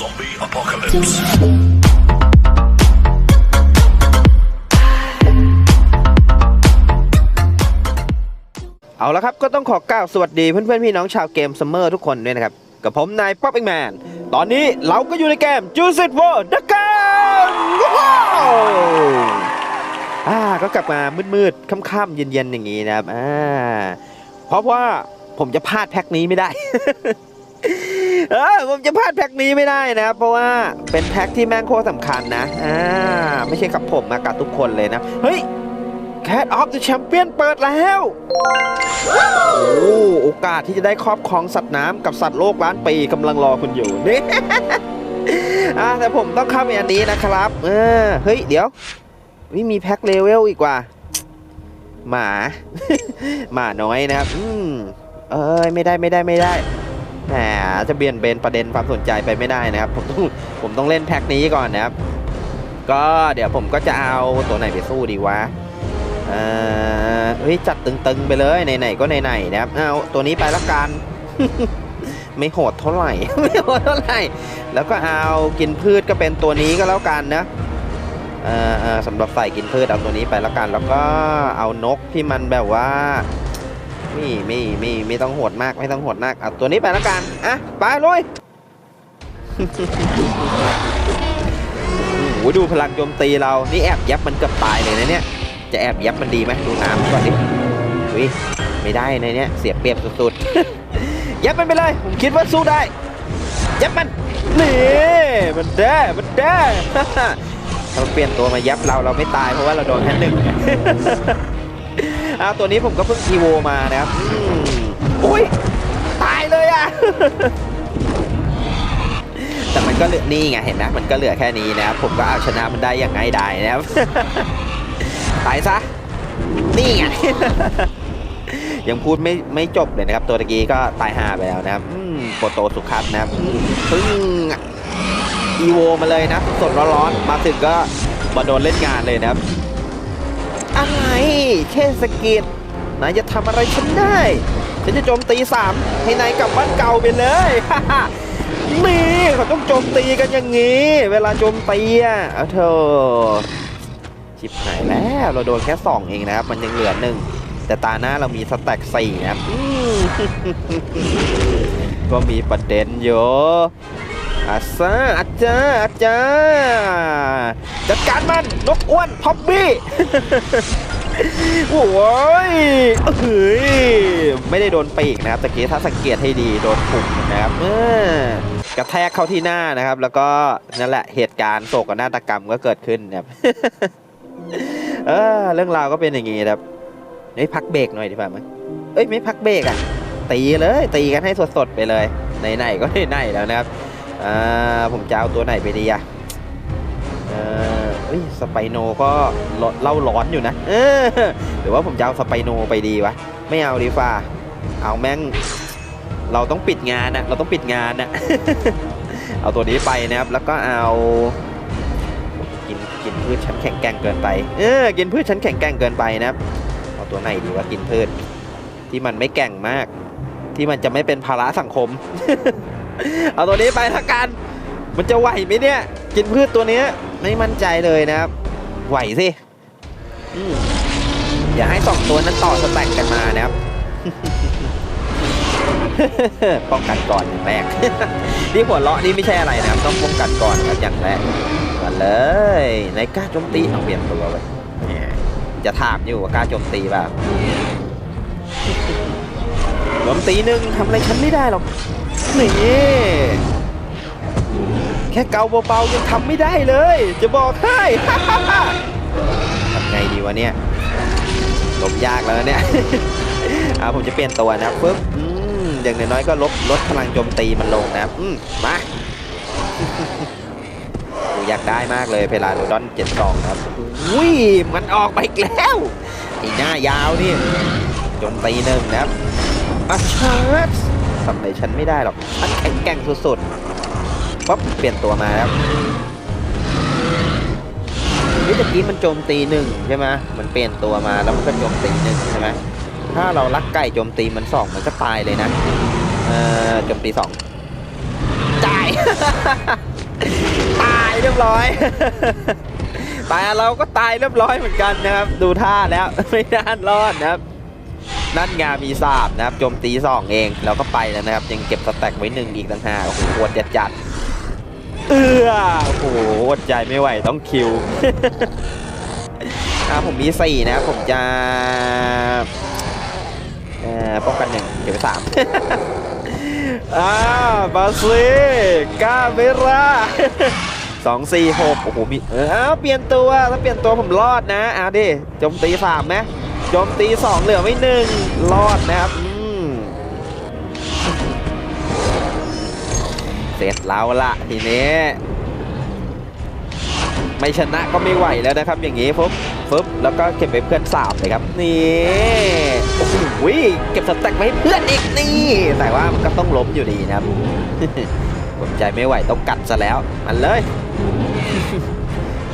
Zombie apocalypse. เอาละครับก็ต้องขอกล่าวสวัสดีเพื่อนๆพี่น้องชาวเกมซัมเมอร์ทุกคนด้วยนะครับ กับผมนายป๊อปเอ็กแมน ตอนนี้เราก็อยู่ในเกม Juice It World นะกันว้าวอ่าก็กลับมามืดๆค่ำๆเย็นๆอย่างนี้นะครับอ่าเพราะว่าผมจะพลาดแพ็คนี้ไม่ได้ เออผมจะพลาดแพ็คนี้ไม่ได้นะครับ เพราะว่าเป็นแพ็คที่แม่งโคตรสำคัญนะ อ่า ไม่ใช่กับผมนะกับทุกคนเลยนะ เฮ้ย Cat of the Champion เปิดแล้ว โอ้โอกาสที่จะได้ครอบครองสัตว์น้ำกับสัตว์โลกล้านปีกำลังรอคุณอยู่นี่อ่าแต่ผมต้องเข้าไปอันนี้นะครับ เออ เฮ้ย เดี๋ยว นี่มีแพ็คเลเวลอีกว่า หมา หมาน้อยนะครับ อืม เอ้ย ไม่ได้ไม่ได้ไม่ได้ แหมจะเบี่ยนเบนประเด็นความสนใจไปไม่ได้นะครับ ผมต้องผมต้องเล่นแพ็คนี้ก่อนนะครับ ก็เดี๋ยวผมก็จะเอาตัวไหนไปสู้ดีวะเอ่อเฮ้ยจัดตึงๆไปเลยไหนๆก็ไหนๆนะครับเอาตัวนี้ไปละกันไม่โหดเท่าไหร่ ไม่โหดเท่าไหร่ แล้วก็เอากินพืชก็เป็นตัวนี้ก็แล้วกันนะเอ่อเอ่อสำหรับใส่กินพืชเอาตัวนี้ไปละกัน แล้วก็เอานกที่มันแบบว่า ไม่ไม่ไม่ไม่ต้องโหดมากไม่ต้องโหดมากเอาตัวนี้ไปละกันอะไปลุยโอ้โหดูพลังโจมตีเรานี่แอบยับมันเกือบตายเลยนะเนี่ยจะแอบยับมันดีไหมดูน้ำก่อนดิอุ้ยไม่ได้ในเนี้ยเสียเปรียบสุดๆ ยับมันไปเลย ผมคิดว่าสู้ได้ ยับมัน นี่มันได้มันได้ถ้าเปลี่ยนตัวมายับเราเราไม่ตายเพราะว่าเราโดนแค่หนึ่ง อ่าตัวนี้ผมก็เพิ่งอีโวมานะครับอุ้ยตายเลยอะ แต่มันก็เหลือนี่ไงเห็นไหมมันก็เหลือแค่นี้นะครับผมก็เอาชนะมันได้อย่างง่ายดายนะครับตายซะนี่ไงยังพูดไม่ไม่จบเลยนะครับ ตัวตะกี้ก็ตายหาไปแล้วนะครับโปโตสุขับนะครับพึ่งอีโวมาเลยนะสดร้อนๆมาถึงก็มาโดนเล่นงานเลยนะครับ อะไร แค่สกิดนายจะทำอะไรฉันได้ ฉันจะโจมตีสามให้นายกลับบ้านเก่าไปเลยนี่เขาต้องโจมตีกันอย่างนี้ เวลาโจมตีอะเอาเธอะชิบหายแล้วเราโดนแค่สองเองนะครับ มันยังเหลือหนึ่งแต่ตาหน้าเรามีสแต็กสี่นะครับก็มีประเด็นเยอะ อาซาอาจาอาจาจัดการมันนกอ้วนพ็อบบี้โอ้ยเฮ้ยไม่ได้โดนปีกนะครับตะกี้ถ้าสังเกตให้ดีโดนปุ่มนะครับเออกระแทกเข้าที่หน้านะครับ แล้วก็นั่นแหละเหตุการณ์โศกนาฏกรรมก็เกิดขึ้นนะครับเออเรื่องราวก็เป็นอย่างงี้ครับเฮ้ยพักเบรกหน่อยดีกว่ามั้ยเอ้ยไม่พักเบรกอะตีเลยตีกันให้สดๆไปเลยไหนๆก็ไหนๆแล้วนะครับ อ่าผมจะเอาตัวไหนไปดีอะเออเอ้ยสไปโนก็เล่าร้อนอยู่นะเออหรือว่าผมจะเอาสไปโนไปดีวะไม่เอาดีฟ้าเอาแม่งเราต้องปิดงานนะเราต้องปิดงานนะเอาตัวนี้ไปนะครับแล้วก็เอากินกินพืชชั้นแข็งแกร่งเกินไปเออกินพืชชั้นแข็งแกร่งเกินไปนะครับเอาตัวไหนดีว่ากินพืชที่มันไม่แก่งมาก ที่มันจะไม่เป็นภาระสังคม เอาตัวนี้ไปละกัน มันจะไหวไหมเนี่ย กินพืชตัวนี้ไม่มั่นใจเลยนะครับ ไหวสิอย่าให้สองตัวนั้นต่อสแต็กกันมานะครับป้องกันก่อนอย่างแรกนี่หัวเราะนี่ไม่ใช่อะไรนะครับ ต้องป้องกันก่อนครับอย่างแรกมาเลยในกล้าโจมตีเอาเปลี่ยนตัวไปจะถามอยู่ว่ากล้าโจมตีเปล่า โจมตีหนึ่งทำอะไรฉันไม่ได้หรอกนี่แค่เกาเบาๆยังทำไม่ได้เลย จะบอกให้ทำไงดีวะเนี่ยลบยากแล้วเนี่ยอ่าผมจะเปลี่ยนตัวนะปึ๊บอืมอย่างน้อยๆก็ลบลดพลังโจมตีมันลงนะอืมมาอยากได้มากเลยเพลาโดดอน72ครับอุ้ยมันออกไปอีกแล้วไอ้หน้ายาวนี่โจมตีหนึ่งนะครับ มาชาร์จทำอะไรฉันไม่ได้หรอกฉันแข็งแกร่งสุดๆปั๊บเปลี่ยนตัวมาครับนี่ตะกี้มันโจมตีหนึ่งใช่ไหมมันเปลี่ยนตัวมาแล้วมันก็โจมตีหนึ่งใช่ไหมถ้าเราลักไก่โจมตีมันสองมันก็ตายเลยนะ เอ่อโจมตีสองตายตายเรียบร้อยตายเราก็ตายเรียบร้อยเหมือนกันนะครับ ดูท่าแล้วไม่น่ารอดนะครับ นั่นงามีสาบนะครับโจมตีสองเองเราก็ไปแล้วนะครับ ยังเก็บสแต็กไว้หนึ่งอีกต่างหากโอ้โหปวดจัดจัดๆเอื้อโอ้โหอดใจไม่ไหวต้องคิวอ่าผมมีสี่นะครับผมจะป้องกันหนึ่งเก็บไปสามอ่าบาซีกาเวราสองสี่หกโอ้โหมีเอออ้าเปลี่ยนตัวถ้าเปลี่ยนตัวผมรอดนะเอาดิโจมตีสามไหม โจมตีสองเหลือไม่หนึ่งรอดนะครับเสร็จแล้วละทีนี้ ไม่ชนะก็ไม่ไหวแล้วนะครับ อย่างนี้ปุ๊บปุ๊บแล้วก็เก็บไปเพื่อนสามเลยครับนี่โอ้โหเก็บสแต็กไว้เพื่อนอีกนี่ แต่ว่ามันก็ต้องล้มอยู่ดีนะครับผมใจไม่ไหวต้องกัดซะแล้วมันเลย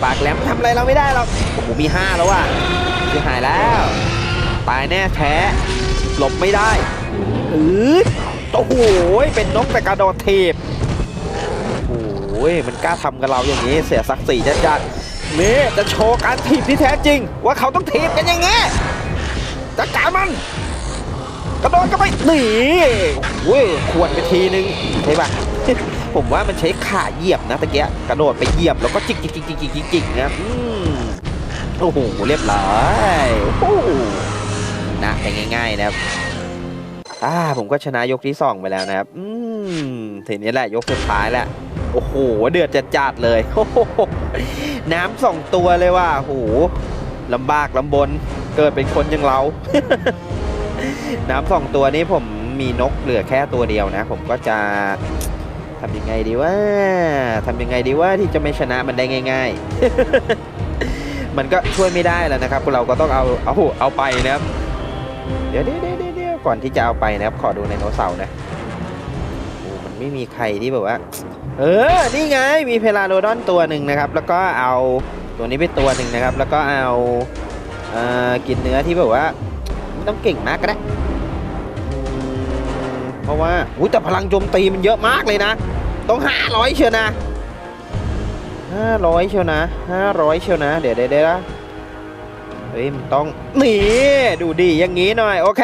ปากแหลมทำอะไรเราไม่ได้หรอกโอ้โหมีห้าแล้วว่ะจะหายแล้ว ตายแน่แท้ หลบไม่ได้อือโอ้โหเป็นนกแต่กระโดดทีบโอ้ยมันกล้าทำกับเราอย่างนี้เสียศักดิ์ศรีจัดๆนี่จะโชว์การถีบที่แท้จริง ว่าเขาต้องถีบกันอย่างงี้จัดการมันกระโดดก็ไปหนีโอ้ยขวดไปทีนึงใช่ปะผมว่ามันใช้ขาเหยียบนะตะเกียกระโดดไปเหยียบแล้วก็จิกจิกจิกจิกจิกจิกนะโอ้โหเรียบร้อยโอ้ นะไปง่ายๆนะครับอ่าผมก็ชนะยกที่สองไปแล้วนะครับ อืมทีนี้แหละยกสุดท้ายแล้วโอ้โห เดือดจัดๆเลยโอ้น้ำสองตัวเลยว่ะโอ้โหลำบากลำบน เกิดเป็นคนอย่างเรา น้ำสองตัวนี้ผมมีนกเหลือแค่ตัวเดียวนะ ผมก็จะทำยังไงดีว่าทำยังไงดีว่าที่จะไม่ชนะมันได้ง่าย ๆ มันก็ช่วยไม่ได้แล้วนะครับเราก็ต้องเอาเอาเอาไปนะครับ เดี๋ยวเดี๋ยวเดี๋ยวก่อนที่จะเอาไปนะครับ ขอดูไดโนเสาร์นะโอ้มันไม่มีใครที่แบบว่า เออ นี่ไง มีเพลาโดดอนตัวหนึ่งนะครับ แล้วก็เอาตัวนี้ไปตัวหนึ่งนะครับ แล้วก็เอาเอ่อกินเนื้อที่แบบว่าไม่ต้องเก่งมากก็ได้ เพราะว่าอุ้ยแต่พลังโจมตีมันเยอะมากเลยนะ ต้องห้าร้อยเชียวนะห้าร้อยเชียวนะห้าร้อยเชียวนะ เดี๋ยวเดี๋ยวเดี๋ยว เฮ้ยมันต้องนี่ดูดีอย่างนี้หน่อยโอเค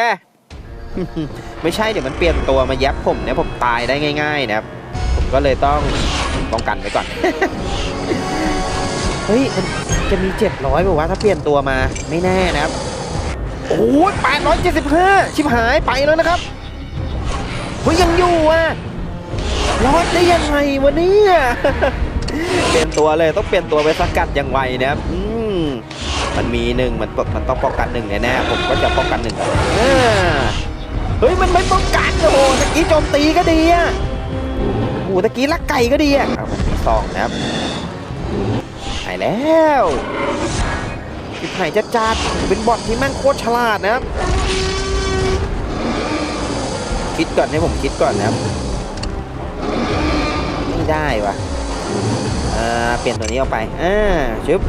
ไม่ใช่เดี๋ยวมันเปลี่ยนตัวมายับผมเนี่ยผมตายได้ง่าย ๆ นะครับ ผมก็เลยต้องป้องกันไว้ก่อน เฮ้ยมันจะมี 700บอกว่าถ้าเปลี่ยนตัวมาไม่แน่นะครับ โอ้ย875 ชิบหายไปแล้วนะครับเฮ้ยยังอยู่อะรอดได้ยังไงวะเนี่ย เปลี่ยนตัวเลยต้องเปลี่ยนตัวไปสกัดอย่างไวนะครับ อืม มันมีหนึ่งมันต้องมันต้องป้องกันหนึ่งแน่ๆผมก็จะป้องกันหนึ่งเฮ้ยมันไม่ป้องกันโอ้โหตะกี้โจมตีก็ดีอะโอ้ตะกี้ลักไก่ก็ดีอะเอาผมมีซองนะครับหายแล้วคิดหายจัดจัดๆเป็นบอทที่แม่งโคตรฉลาดนะครับ คิดก่อนให้ผมคิดก่อนนะครับไม่ได้วะเออเปลี่ยนตัวนี้ออกไปอ่าชึบ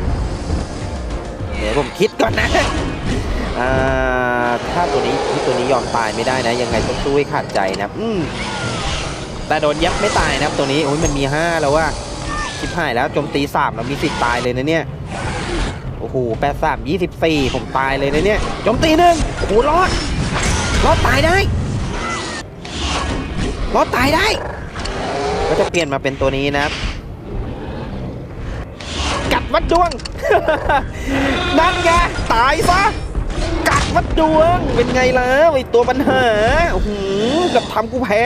เดี๋ยวผมคิดก่อนนะถ้าตัวนี้ที่ตัวนี้ยอมตายไม่ได้นะ ยังไงต้องสู้ให้ขาดใจนะอืมแต่โดนยับไม่ตายนะครับตัวนี้โอ้ยมันมี 5 แล้วว่าชิบหายแล้วโจมตี3แล้วมีสิทธิ์ตายเลยนะเนี่ยโอ้โหแปดสามยี่สิบสี่ผมตายเลยนะเนี่ยโจมตีหนึ่งโอ้โหรอดรอดตายได้รอดตายได้ ก็จะเปลี่ยนมาเป็นตัวนี้นะครับ วัดดวง นั่นไงตายซะกัดวัดดวง เป็นไงล่ะไอตัวปัญหาโอ้โหกับทำกูแพ้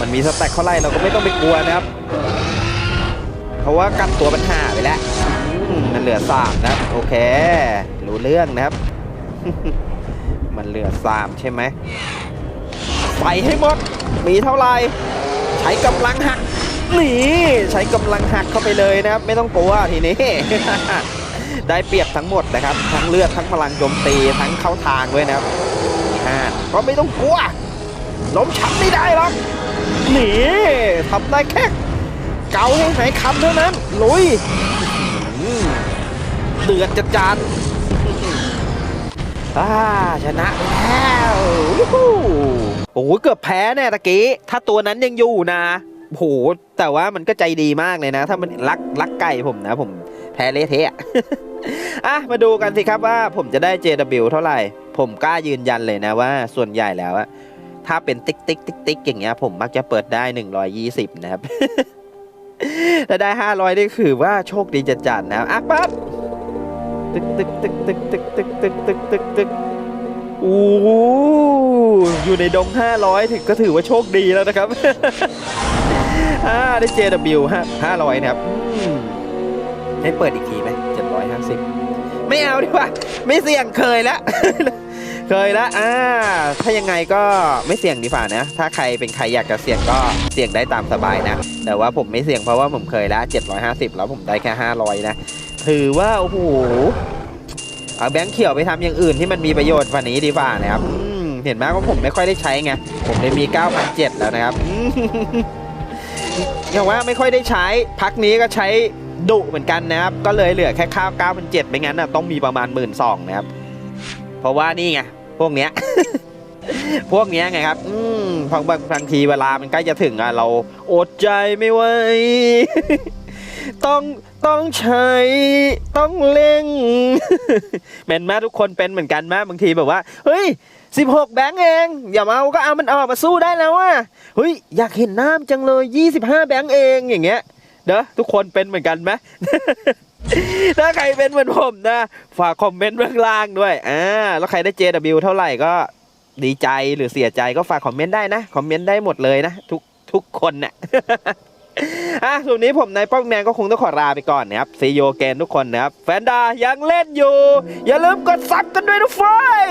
มันมีสแต็กเท่าไหร่เราก็ไม่ต้องไปกลัวนะครับ เพราะว่ากันตัวปัญหาไปแล้วมันเหลือสามนะโอเค รู้เรื่องนะครับ มันเหลือสามใช่ไหมใส่ให้หมด มีเท่าไหร่ ใช้กำลังหักหนี ใช้กำลังหักเข้าไปเลยนะครับ ไม่ต้องกลัวทีนี้ ได้เปรียบทั้งหมดนะครับ ทั้งเลือดทั้งพลังโจมตีทั้งเข้าทางด้วยนะครับห้าก็ไม่ต้องกลัวล้มฉับไม่ได้หรอกนี่ทำได้แค่เกาให้หายคันเท่านั้นลุยเดือดจัดจานอ่าชนะแล้วโอ้โหเกือบแพ้แน่ตะกี้ ถ้าตัวนั้นยังอยู่นะ โหแต่ว่ามันก็ใจดีมากเลยนะ ถ้ามันรักรักไก่ผมนะ ผมแพ้เละเทะอะมาดูกันสิครับว่าผมจะได้ JW เท่าไหร่ ผมกล้ายืนยันเลยนะว่า ส่วนใหญ่แล้วอะถ้าเป็นติ๊กติ๊กติ๊กติ๊กอย่างเงี้ยผมมักจะเปิดได้ 120 นะครับ ถ้าได้ 500 นี่คือว่าโชคดีจัดๆนะครับอะปั๊บตึกตึกตึกตึกตึกตึกตึกตึกตึกตึกโอ้อยู่ในดง 500 ถึงก็ถือว่าโชคดีแล้วนะครับ อ่าได้ JW 5 500นะครับอืมให้เปิดอีกทีไหม750 ไม่เอาดีกว่า ไม่เสี่ยงเคยแล้ว เคยแล้วอ่า ถ้ายังไงก็ไม่เสี่ยงดีกว่านะ ถ้าใครเป็นใครอยากจะเสี่ยงก็เสี่ยงได้ตามสบายนะ แต่ว่าผมไม่เสี่ยงเพราะว่าผมเคยแล้ว750 แล้วผมได้แค่ 500 นะ ถือว่า โอ้โห เอาแบงค์เขียวไปทำอย่างอื่นที่มันมีประโยชน์กว่านี้ดีกว่านะครับอืมเห็นไหมว่าผมไม่ค่อยได้ใช้ไง ผมเลยมี 9,700 แล้วนะครับ อย่างว่าไม่ค่อยได้ใช้พักนี้ก็ใช้ดุเหมือนกันนะครับ ก็เลยเหลือแค่ข้าว9,700ไม่งั้นนะต้องมีประมาณ 1 2ื่นนะครับ เพราะว่านี่ไง พวกเนี้ย พวกเนี้ยไงครับ อืมบางบางบางทีเวลามันใกล้จะถึงอะเราอดใจไม่ไหว ต้องต้องใช้ต้องเร่งเป็นไหมทุกคนเป็นเหมือนกันไหมบางทีแบบว่า เฮ้ย 16 แบงค์เอง อย่ามาเอาก็เอามันออกมาสู้ได้แล้วว่ะเฮ้ยอยากเห็นน้ำจังเลย 25 แบงค์เองอย่างเงี้ยเด้อทุกคนเป็นเหมือนกันไหมถ้าใครเป็นเหมือนผมนะ ฝากคอมเมนต์เบื้องล่างด้วยอ่าแล้วใครได้ JW เท่าไหร่ก็ดีใจหรือเสียใจก็ฝากคอมเมนต์ได้นะ คอมเมนต์ได้หมดเลยนะ ทุกทุกคนน่ะ อะส่วนนี้ผมนายป้อมแมนก็คงต้องขอลาไปก่อนนะครับซีโยเกนทุกคนนะครับ แฟนดายังเล่นอยู่ อย่าลืมกดซับกันด้วยนะเฟย